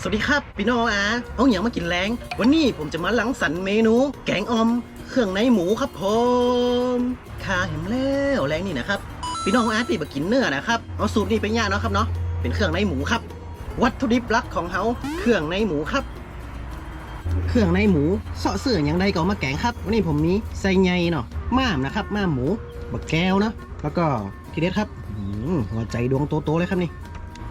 สวัสดีครับพี่น้องอาเอาอย่างมากินแรงวันนี้ผมจะมาลังสรรเมนู แกงออม เครื่องในหมูครับผมคาเห็นแล้วแรงนี่นะครับพี่น้องอาที่มากินเนื้อนะครับเอาสูตรนี้ไปย่างเนาะครับเนาะเป็นเครื่องในหมูครับ วัตถุดิบหลักของเขาเครื่องในหมูครับ เครื่องในหมูเสาะเสื่ออย่างใดก็มาแกงครับวันนี้ผมมีไส้ใยเนาะม่ามนะครับม่ามหมูบักแก้วเนาะแล้วก็ทีเด็ดครับหัวใจดวงโตๆเลยครับนี่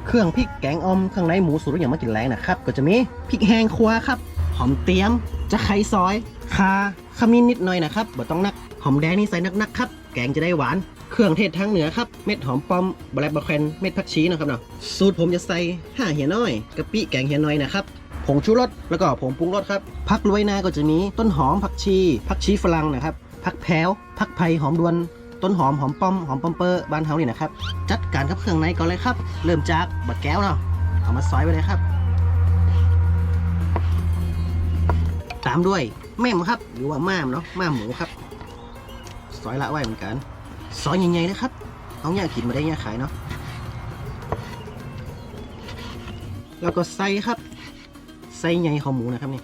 เครื่องพริกแกงอมเครื่องในหมูสูตรอย่างมากินแรงนะครับ ก็จะมีพริกแห้งครัวครับหอมเตี้ยมจะไข่ซอยคาขมิ้นนิดหน่อยนะครับบ่ต้องนักหอมแดงนี่ใส่นักๆครับ แกงจะได้หวาน เครื่องเทศทางเหนือครับ เม็ดหอมป้อมบแลบบะแควนเม็ดผักชีนะครับเนาะสูตรผมจะใส่ห่าเหียน้อยกะปิแกงเหียน้อยนะครับผงชูรสแล้วก็ผงปรุงรสครับผักลวยนาก็จะมีต้นหอมผักชีผักชีฝรั่งนะครับผักแพรวผักไผ่หอมดวน ต้นหอมหอมป้อมหอมปอมเปอร์บ้านเฮานี่นะครับ จัดการกับเครื่องในก่อนเลยครับ เริ่มจากบักแก้วเนาะเอามาซอยไปเลยครับ ตามด้วยแม่มครับ หรือว่าม่ามเนาะม่ามหมูครับ ซอยละไว้เหมือนกัน ซอยใหญ่ๆนะครับเอาเนี่ยกินมาได้เนี่ยขายเนาะแล้วก็ใส่ครับใส่ใหญ่ของหมูนะครับนี่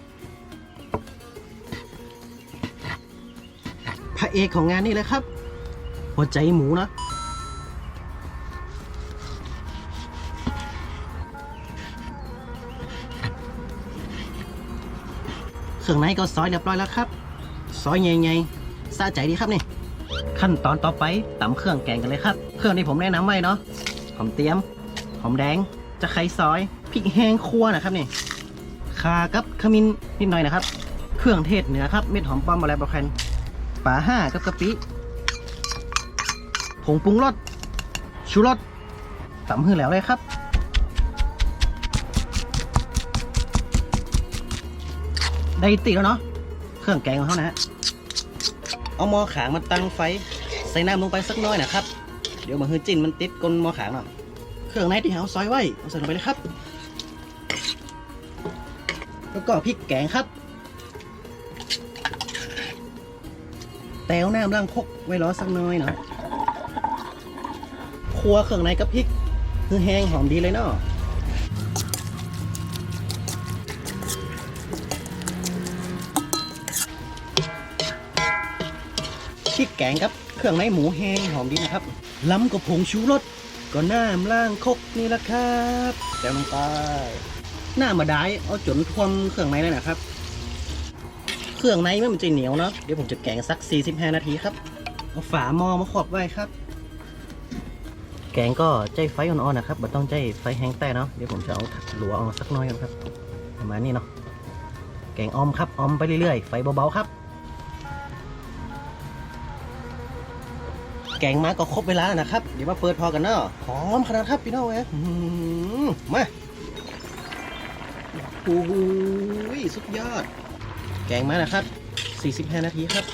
พระเอกของงานนี่เลยครับ หัวใจหมูนะเครื่องในก็ซอยเรียบร้อยแล้วครับ ซอยใหญ่ๆซาใจดีครับนี่ ขั้นตอนต่อไปตำเครื่องแกงกันเลยครับ เครื่องที่ผมแนะนำไว้เนาะ หอมเตียม หอมแดง จะไข่ซอย พริกแห้งคั่วนะครับนี่ข่ากับขมิ้นนิดหน่อยนะครับ เครื่องเทศเหนือครับ เม็ดหอมป้อมอะไรบะแคนป่าห้ากับกะปิ ผงปรุงรสชูรสตำหื้อแล้วเลยครับ ได้ติแล้วเนาะเครื่องแกงของเขานะฮะเอาหม้อขางมาตั้งไฟ ใส่น้ำลงไปสักน้อยนะครับ เดี๋ยวมาฮือจิ้นมันติดก้นหม้อขางเนาะเครื่องในที่เราซอยไว้เอาใส่ลงไปเลยครับ แล้วก็พริกแกงครับแต้วน้ำล่างคกไว้รอสักน้อยเนาะ ครัวเครื่องในกับพริก คือแห้งหอมดีเลยเนาะพริกแกงครับ เครื่องในหมูแห้งหอมดีนะครับ ล้ำกับผงชูรสก็น้ำล่างคกนี่ละครับแต้วลงไปหน้ามาได้เอาจนท่วมเครื่องในเลยนะครับ เครื่องในมันจะเหนียวเนาะเดี๋ยวผมจะแกงสัก 45 นาทีครับเอาฝาหม้อมาขอบไว้ครับ แกงก็ใจไฟอ่อนๆนะครับไม่ต้องใจไฟแห้งแต่เนาะเดี๋ยวผมจะเอาหลัวออกสักน้อยกันครับประมาณนี้เนาะแกงออมครับออมไปเรื่อยๆไฟเบาๆครับ แกงมาก็ครบเวลาแล้วนะครับ เดี๋ยวมาเปิดพอกันเนาะหอมขนาดครับพี่น้องเอ้ยมาโอ้โหสุดยอด แกงมานะครับ 45 นาทีครับ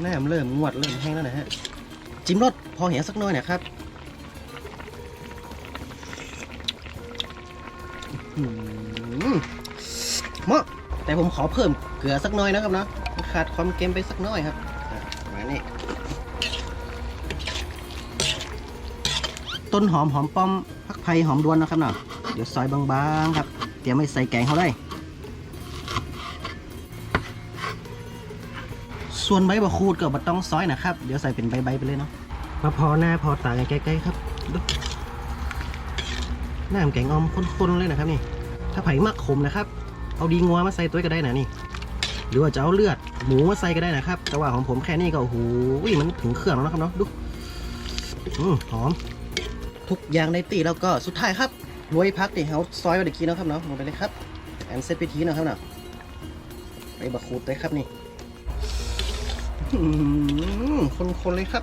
หน้ามันเริ่มงวดเริ่มแห้งแล้วนะฮะจิ้มรสพอเหี่ยสักน้อยนะครับ เหมาะแต่ผมขอเพิ่มเกลือสักน้อยนะครับเนาะขาดความเค็มไปสักน้อยครับมานี้ต้นหอมหอมป้อมพักไผ่หอมดวนนะครับเนาะเดี๋ยวซอยบางๆครับเตรียมไว้ใส่แกงเขาได้ส่วนใบบะคูดก็บ่ต้องซอยนะครับ เดี๋ยวใส่เป็นใบๆไปเลยเนาะมาพอหน้าพอตาใกล้ๆครับ น้ำแกงอมข้นๆเลยนะครับนี่ ถ้าไผ่มักขมนะครับ เอาดีงัวมาใส่ตัวก็ได้นะนี่ หรือว่าจะเอาเลือดหมูมาใส่ก็ได้นะครับ แต่ว่าของผมแค่นี้ก็โอ้โหมันถึงเครื่องแล้วนะครับเนาะดูอืมหอม ทุกอย่างในตีแล้วก็สุดท้ายครับโรยพักที่เขาซอยไว้เมื่อกี้นะครับเนาะลงไปเลยครับแอนเซตพิธีนะครับเนาะไปบะขูดเลยครับนี่อื้อหือคนๆเลยครับ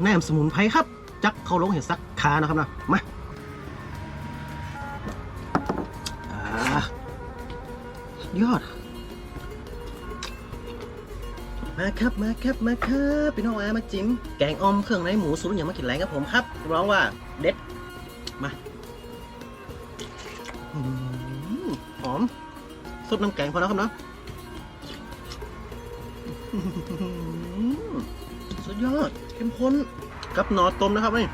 แหนมสมุนไพรครับ จักเข้าลงเห็นสักขานะครับนะมาอยอด มาครับมาครับมาครับพี่น้องอามาจิ้มแกงออมเครื่องในหมูสูตรอย่างมากินแรงกับผมครับร้องว่าเด็ดมาหอมซุปน้ำแกงพอแล้วครับเนาะ สุดยอดเข้มข้นกับหนอต้มนะครับนี่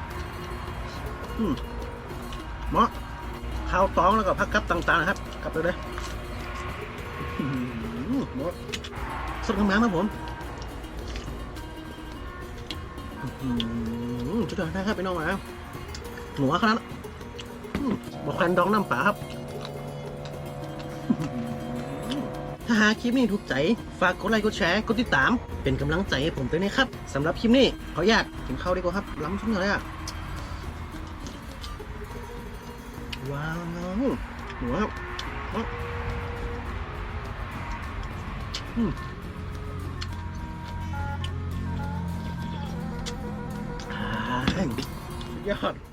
เหมาะข้าวตองแล้วก็ผักกับต่างๆนะครับกลับเลยเลยอื้อหือเหมาะสดงามๆครับผมจุดยอดนะครับพี่น้องนะหนัวขนาดบอกแคนดองน้ำปลาครับ ถ้าหาคลิปนี้ถูกใจ ฝากกดไลค์กดแชร์กดติดตาม เป็นกำลังใจให้ผมด้วยนะครับสำหรับคลิปนี้ขออนุญาตกินข้าวดีกว่าครับ ล้ำชุดเลยอะว้าวหัวครับอืมอ่าสุดยอด